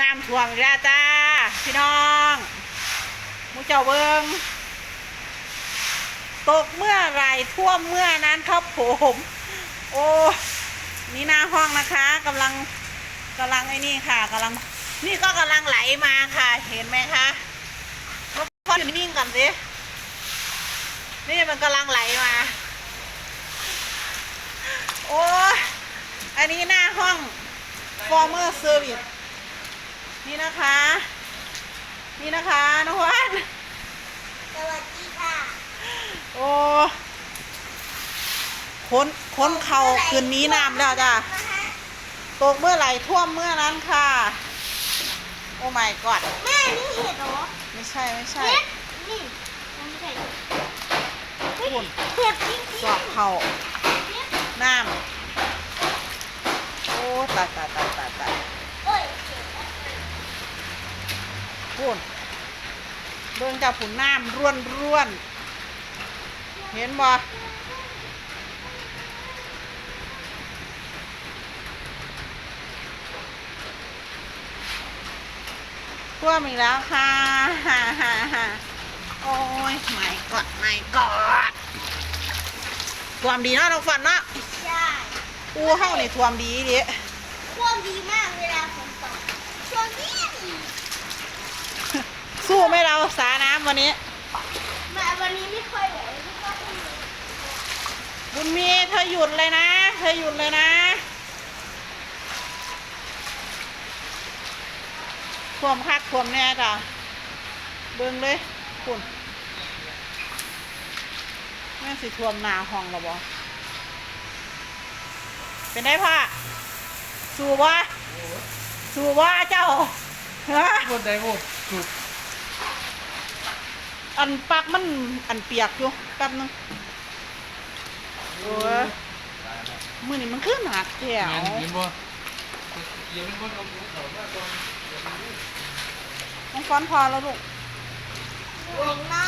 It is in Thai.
น้ำท่วมอีกแล้วจ้า พี่น้องมูเจ้าเบิงตกเมื่อไรท่วมเมื่อนั้นครับผม โอ้นี่หน้าห้องนะคะกำลังกำลังไอ้นี่ค่ะกำลัง นี่ก็กำลังไหลมาค่ะ เห็นไหมคะรบกวนอยู่นิ่งก่อนสินี่มันกำลังไหลมา โอ้อันนี้หน้าห้อง former service นี่นะคะ นี่นะคะนวัดสวัสดีค่ะ โอ้ค้นค้นเข่าคืนนี้น้ำแล้วจ้ะตกเมื่อไหร่ท่วมเมื่อนั้นค่ะ โอ้ my god แม่นี่เห็ดเหรอ ไม่ใช่ไม่ใช่เห็ดนี่มันไม่ใช่เฮ้ยคุณเห็ดจริงสอบเข่าๆเนี่ยน้ำโอ้ตายตายตายตายตาย เอ้ย พูนเบิ่งจากผุนน้ำร่วนร่วนๆเห็นบ่ท่วมอีกแล้วค่ะฮ่าฮ่าฮ่าโอ้ยไม่กอดไม่กอดท่วมดีเนาะน้องฝันเนาะใช่อูเฮ้านี่ท่วมดีดิท่วมดีมากเวลาฝนตกช่วงนี้ดี สู้ไหมเราสาน้ำวันนี้มาวันนี้ไม่ค่อยไหวไม่ค่อยมีบุญมีเธอหยุดเลยนะ เธอหยุดเลยนะท่วมคักท่วมแน่จ้ะเบิ่งเลยคุณแม่งสิท่วมหนาห้องหรอบอเป็นได้พ่อสู้วะสู้วะเจ้าฮะคนใดบุถูก อันปักมันอันเปียกอยู่แป๊บนึงโอ้ยมือนี่มันขึ้นหนักแถวงานเห็นบ่เดี๋ยวเป็นคนเอาเขามาก่อนน้องฟ้อนพอแล้วลูกวงน้